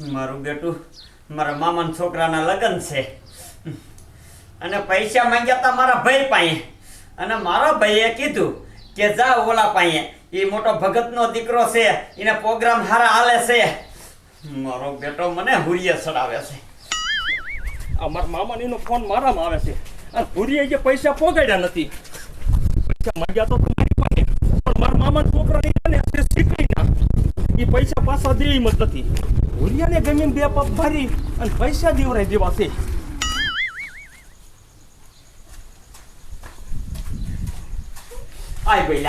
મારું બેટું, મારા મામાના છોકરાના લગ્ન છે. અને પૈસા માંગ્યા હતા મારા ભાઈ પાસે. અને મારા ભાઈએ કીધું કે જા ઓલા પાસે એ મોટો ભગતનો દીકરો છે, એને પ્રોગ્રામ હારા હાલે છે. મારો બેટો મને હુરિયે ચડાવે છે. અમારા મામાનીનો ફોન મારામાં આવે છે. અને હુરિયે જે પૈસા પોગાડ્યા નથી. પૈસા માંગ્યા તો તમારી મારા મામાના છોકરાની છે ને તે શીખી ના એ પૈસા પાછા દેવી મત નથી. ભૂરિયાને ગમે બે પગ ભરી અને પૈસા દેવરાઈ દેવા છે. આય ભાઈ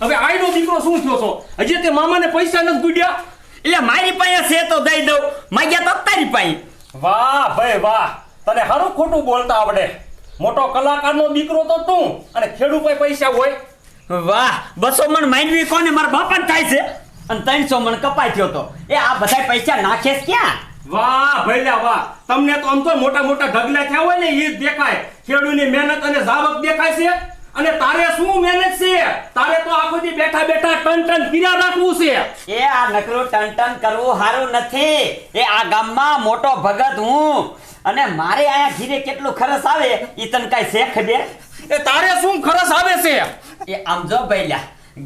હવે આઈનો દીકરો શું થયો છો? હજી તે મામાને પૈસા નથી ગુડ્યા? એટલે મારી પાસે છે તો દઈ દઉં. માગ્યા તો તારી પાસે. વાહ ભાઈ વાહ. તને હારું ખોટું બોલતા આવડે. મોટો કલાકારનો દીકરો તો તું અને ખેડૂત પૈસા હોય. વાહ બસો મણ માંડવી કોને? મારા બાપા થાય છે. અને ત્રણસો મણ કપાઈ થયો તો. એ આ બધા પૈસા નાખે ક્યાં? વાહ ભૈલા વાહ. તમને તો આમ તો મોટા મોટા ઢગલા થયા હોય ને એ જ દેખાય. ખેડૂતની મહેનત અને જાવક દેખાય છે. અને તારે શું મહેનત છે? તારે તો આખો દી બેઠા બેઠા ટન ટન પીરા રાખવું છે. એ આ નકરું ટન ટન કરવું સારું નથી. એ આ ગામમાં મોટો ભગત હું. અને મારે આયા ઘીરે કેટલું ખરસ આવે? ઈ તને કાઈ શેખ દે? એ તારે શું ખરસ આવે છે? એ આમ જો ભઈલા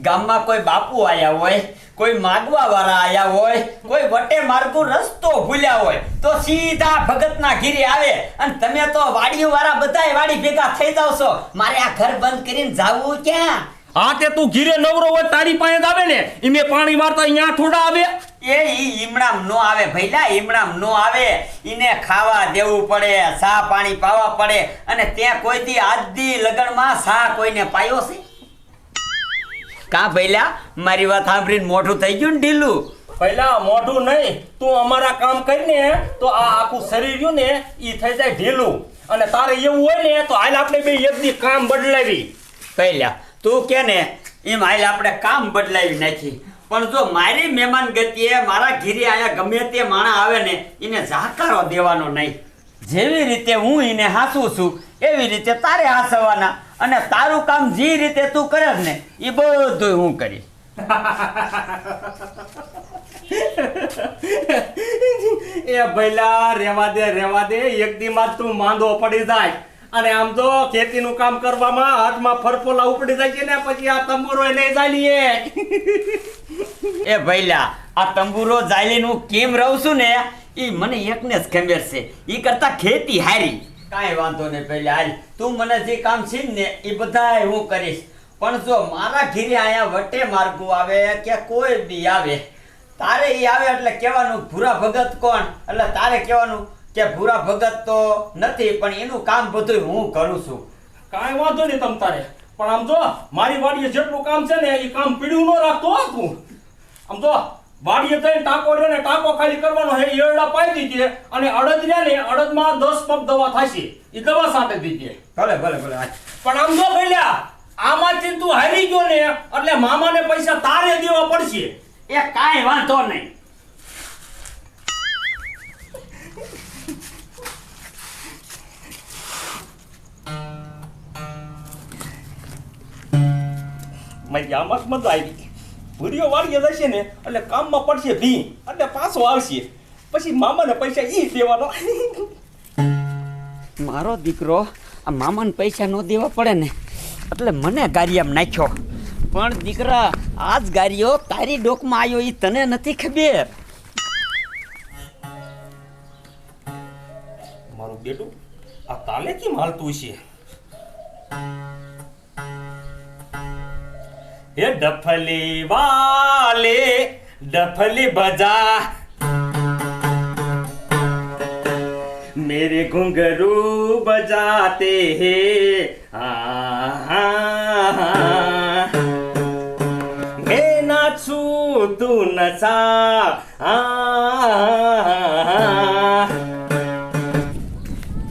ગામમાં કોઈ બાપુ આયા હોય કોઈ માગવા વાળા આયા હોય કોઈ વટે માર્ગો રસ્તો ભૂલ્યા હોય તો સીધા ભગતના ઘીરે આવે અને તમે તો વાડીઓ વાળા બધાય વાડી ભેગા થઈ જાવ છો. મારે આ ઘર બંધ કરીને જાવું ક્યાં? હા તે તું ઘીરે નવરો હોય તારી પાસે જ આવે ને ઈમે પાણી મારતા અહીંયા થોડા આવે. એ ઈ ઈમણામ નો આવે ભઈલા ઈમણામ નો આવે. ઈને ખાવા દેવું પડે સા પાણી પાવા પડે અને ત્યાં કોઈથી આજથી લગનમાં સા કોઈને પાયો છે? કા ભઈલા મારી વાત સાંભળીને મોઢું થઈ ગયું ને ઢીલું? પહેલા મોઢું નહીં. તું અમારા કામ કરીને તો આ આખું શરીર રહ્યું ને એ થઈ જાય ઢીલું. અને તારે એવું હોય ને તો હાલ આપણે બે એક દી કામ બદલાવી. પહેલા તું કે ને એમ હાલ આપણે કામ બદલાવી નાખી. પણ જો મારી મહેમાન ગતિએ મારા ઘીરે આયા ગમે તે માણા આવે ને એને જાકારો દેવાનો નહીં. જેવી રીતે હું એને હાસું છું એવી રીતે તારે હાસવાના. અને તારું કામ જે રીતે તું કરે ને એ બધું હું કરીશ. એ ભૈલા રેવા દે રેવા દે એક દી માં તું માંદો પડી જાય. અને આમ તો ખેતીનું કામ કરવામાં હાથમાં ફરફોલા ઉપડી જાય છે ને પછી આ તંબુરો નહીં ચાલીએ એ ભૈલા આ તંબુરો જાલીનું કેમ રહું છું ને એ મને એકને જ ખબર છે. એ કરતા ખેતી હારી. કાંઈ વાંધો નહીં પહેલા હાલ. તું મને જે કામ છે ને એ બધાય હું કરીશ. પણ જો મારા ઘીરે અહીંયા વટે માર્ગું આવે કે કોઈ બી આવે તારે એ આવે એટલે કહેવાનું ભૂરા ભગત કોણ? એટલે તારે કહેવાનું કે ભૂરા ભગત તો નથી પણ એનું કામ બધું હું કરું છું. કાંઈ વાંધો નહીં તમ તારે. પણ આમ જો મારી વાડીએ જેટલું કામ છે ને એ કામ પીડ્યું ન રાખતો હો તું. આમ જો વાડીએ જઈને ટાંકો રહ્યો ને ટાંકો ખાલી કરવાનો હે એરડા પાઈ દીધી અને અડદ રહ્યા ને અડદમાં દસ પગ દવા થશે એ દવા સાથે દીધી ભલે ભલે ભલે પણ આમ જો ભઈલા આમાંથી તું હારી ગયો ને એટલે મામાને પૈસા તારે દેવા પડશે. એ કાંઈ વાંધો નહીં. મજામાં આમાં મજા આવી. ભૂરીઓ વાળીએ જશે ને એટલે કામમાં પડશે ભી એટલે પાછો આવશે. પછી મામાને પૈસા ઈ દેવાનો. મારો દીકરો આ મામાને પૈસા ન દેવા પડે ને એટલે મને ગારિયામાં નાખ્યો. પણ દીકરા આ જ ગારીઓ તારી ડોકમાં આવ્યો એ તને નથી ખબર. મારું બેટું આ તાલે કેમ હાલતું છે એ ડફલી વાલે ડફલી બજા मेरे घुंघरू बजाते हैं मैं नाचूं तू नचा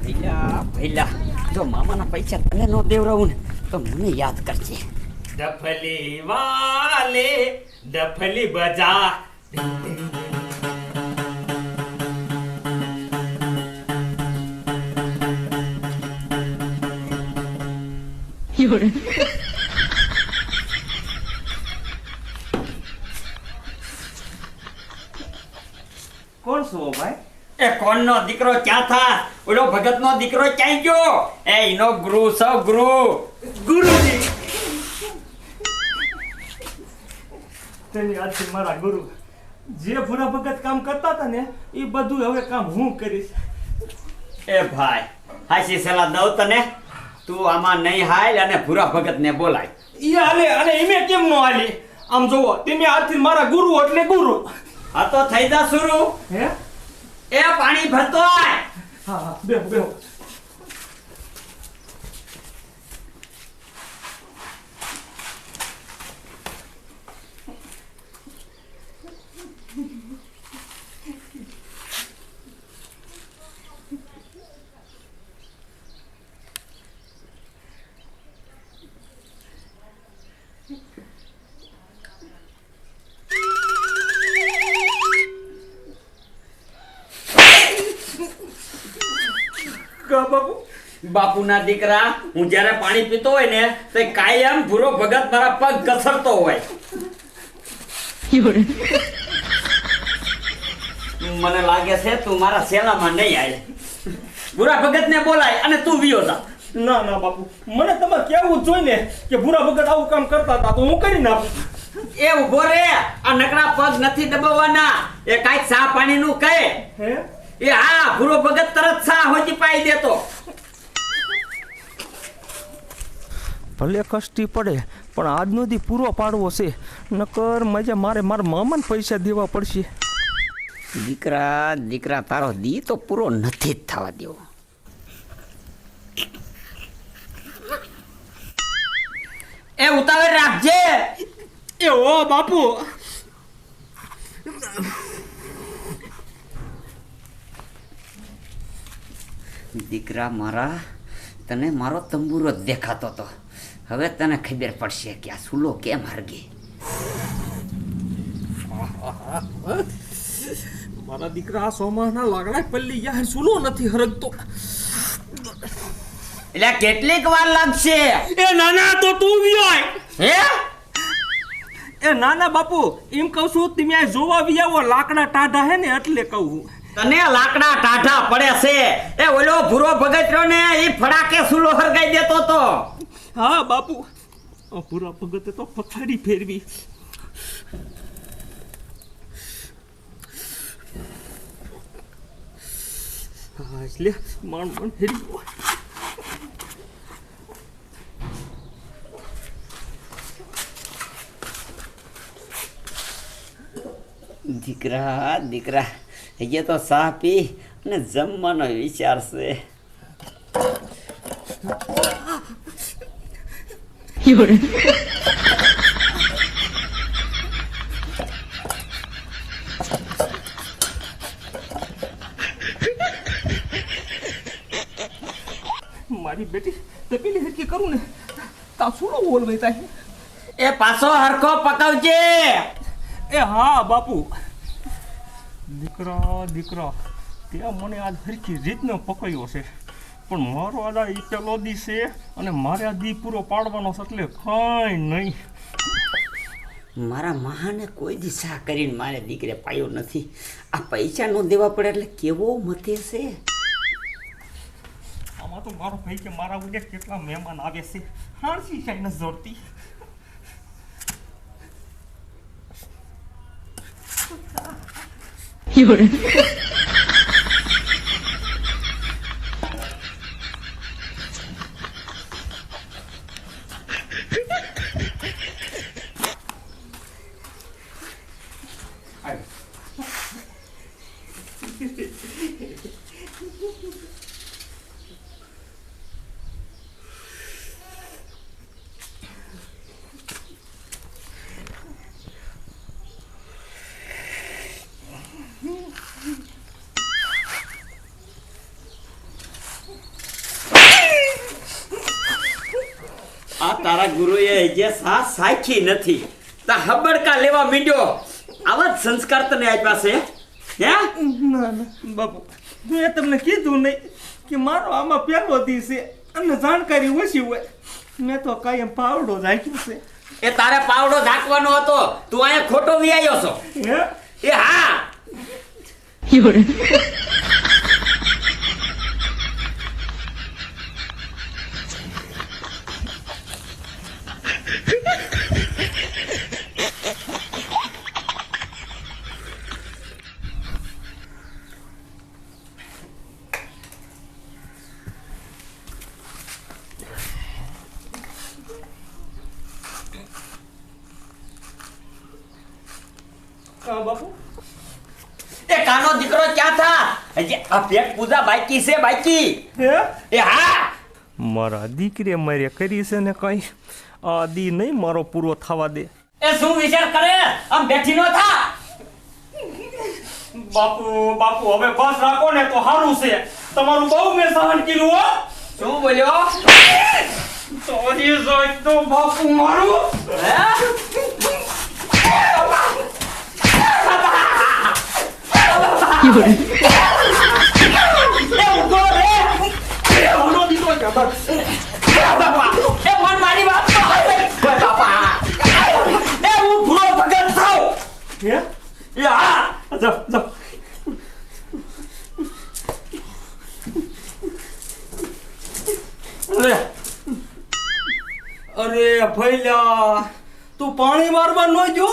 ભૈલા ભૈલા જો મામાના પૈસા તને ન દેવરાવું ને તો મને યાદ કરજે ડફલી વાલે ડફલી બજા કોણ છો ભાઈ? એ કોણનો દીકરો ક્યાં થા? ઓલો ભગતનો દીકરો ક્યાં ગયો? એ એનો ગુરુ સૌ ગુરુ. ગુરુજી. તેની આજથી મારા ગુરુ. જે ભૂરા ભગત કામ કરતા હતા ને એ બધું હવે કામ હું કરીશ. એ ભાઈ હાસી સલાહ દઉં તને. તું આમાં નહીં હાલ અને ભૂરા ભગતને બોલાય. ઈ હાલે અને એમે કેમ નો હાલી? આમ જોવો તમે આજથી મારા ગુરુ એટલે ગુરુ. આ તો થઈ જા સુરુ. હે? એ પાણી ભરતો. હા હા બેહો બેહો કા બાપુ બાપુના દીકરા હું જ્યારે પાણી પીતો હોય ને તે કાયમ ભૂરો ભગત મારા પગ ઘસરતો હોય. મને લાગે છે તું મારા સેલામાં નહીં આવે ભૂરા ભગતને બોલાય અને તું વિયો ના ના બાપુ. મને તમારે કેવું જોઈને કે ભૂરા ભગત આવું કામ કરતા હતા તો હું કરી નાખું. એ ઊભો રે. આ નકરા પગ નથી દબાવવાના. એ કાઈ ચા પાણીનું કહે. હે? એ હા ભૂરો ભગત તરત ચા હોજી પાઈ દેતો. ભલે કષ્ટી પડે પણ આજનો દી પૂરો પાડવો છે. નકર મજા મારે મારા મામાને પૈસા દેવા પડશે. દીકરા દીકરા તારો દી તો પૂરો નથી જ થવા દેવો. એ ઉતાવળ રાખજે. એ ઓ બાપુ. દીકરા મારા તને મારો તંબુરો દેખાતો તો. હવે તને ખબર પડશે કે આ સુલો કેમ હરગે. મારા દીકરા આ સોમાના લાકડા પલ્લી યાર સુલો નથી હરગતો. એટલે કેટલીક વાર લાગશે. એ નાના તો તું વિયોય. હે? એ નાના બાપુ એમ કહું છું તમે આ જોવા બી લાકડા ટાઢા હે ને એટલે કહું તને લાકડા ટાઢા પડે છે. એ ઓલો ભૂરો ભગત રહ્યો ને એ ફડાકે સુલો હરગાઈ દેતો તો. હા, બાપુ. આ પૂરા ભગતે તો પથારી ફેરવી. હા, એટલે માણ માણ ફેરી. દીકરા દીકરા, અહીંયા તો ચા પી અને જમવાનો વિચાર છે. મારી બેટી તપેલી હરકી કરું ને? તા સુનો બોલવે તાહી એ પાછો હરખો પકાવજે. એ હા બાપુ. દીકરો દીકરો તે મને આજ હરખી રીતનો પકડ્યો છે. પણ મારો આદા આ ઈ પેલો દી છે અને મારે આ દી પૂરો પાડવાનો છે એટલે કાંઈ નહીં. મારા મહાને કોઈ દિશા કરીને મારે દીકરે પાયો નથી. આ પૈસા નો દેવા પડે એટલે કેવો મથે છે? આમાં તો મારો ભાઈ કે મારા ઉડે કેટલા મહેમાન આવે છે. હાણસી કાંઈ નથી જોડતી આ તારા ગુરુએ જે સા સાચી નથી. તા હબડકા લેવા મીંડ્યો. આવા જ સંસ્કાર તને આપ્યા છે હે? ના ના બાપુ મેં તમને કીધું નહીં કે મારો આમાં પહેલો દી છે અને જાણકારી ઓછી હોય. મેં તો કાયમ પાવડો રાખ્યો છે. એ તારે પાવડો ઝાંકવાનો હતો. તું અહીંયા ખોટો વિયાયો છો. હે? એ હા. બાપુ. એ કાનો દીકરો ક્યાં થા? હજી આ પેટ પૂજા બાકી છે બાકી. હે? એ હા. મારા દીકરે મારે કરી છે ને કઈ. આ દી નહીં મારો પૂરો થવા દે. એ શું વિચાર કરે? આમ બેઠી નો થા? બાપુ બાપુ હવે બસ રાખો ને તો સારું છે. તમારું બહુ મેં સહન કર્યું હો. શું બોલ્યો? સોરી સોરી તો બાપુ મારું. હે? બાપા એ મન મારી વાત તો સાંભળ. ઓય બાપા એ હું ભૂરો ભગત થાઉં હે એ હા જાઓ જાઓ અરે અરે તું પાણી મારવા ન ગયો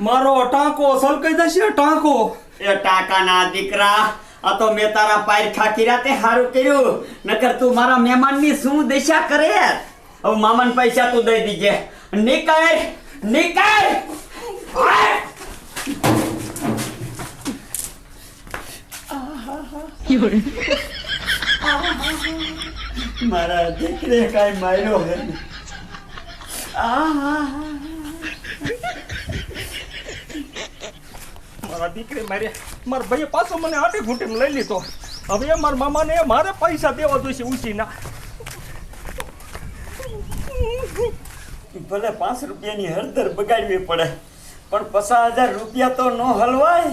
મારો ટાંકો સલકાઈ જશે ટાંકો એ ટાકાના દીકરા, આ તો મેં તારા પાયર ખાકી રાતે હારું કર્યું. નકર તું મારા મહેમાનની શું દિશા કરે? હવે મામાને પૈસા તું દઈ દીજે. નીકળ નીકળ. મારા દીકરે કઈ માર્યો હે? મારા દીકરી મારે, મારા ભાઈએ પાછો મને આટે ઘૂંટે લઈ લીધો. હવે મારા મામાને મારે પૈસા દેવા જોઈશે ઉછીના. ભલે પાંચ રૂપિયાની હળદર બગાડવી પડે, પણ પચાસ હજાર રૂપિયા તો ન હલવાય.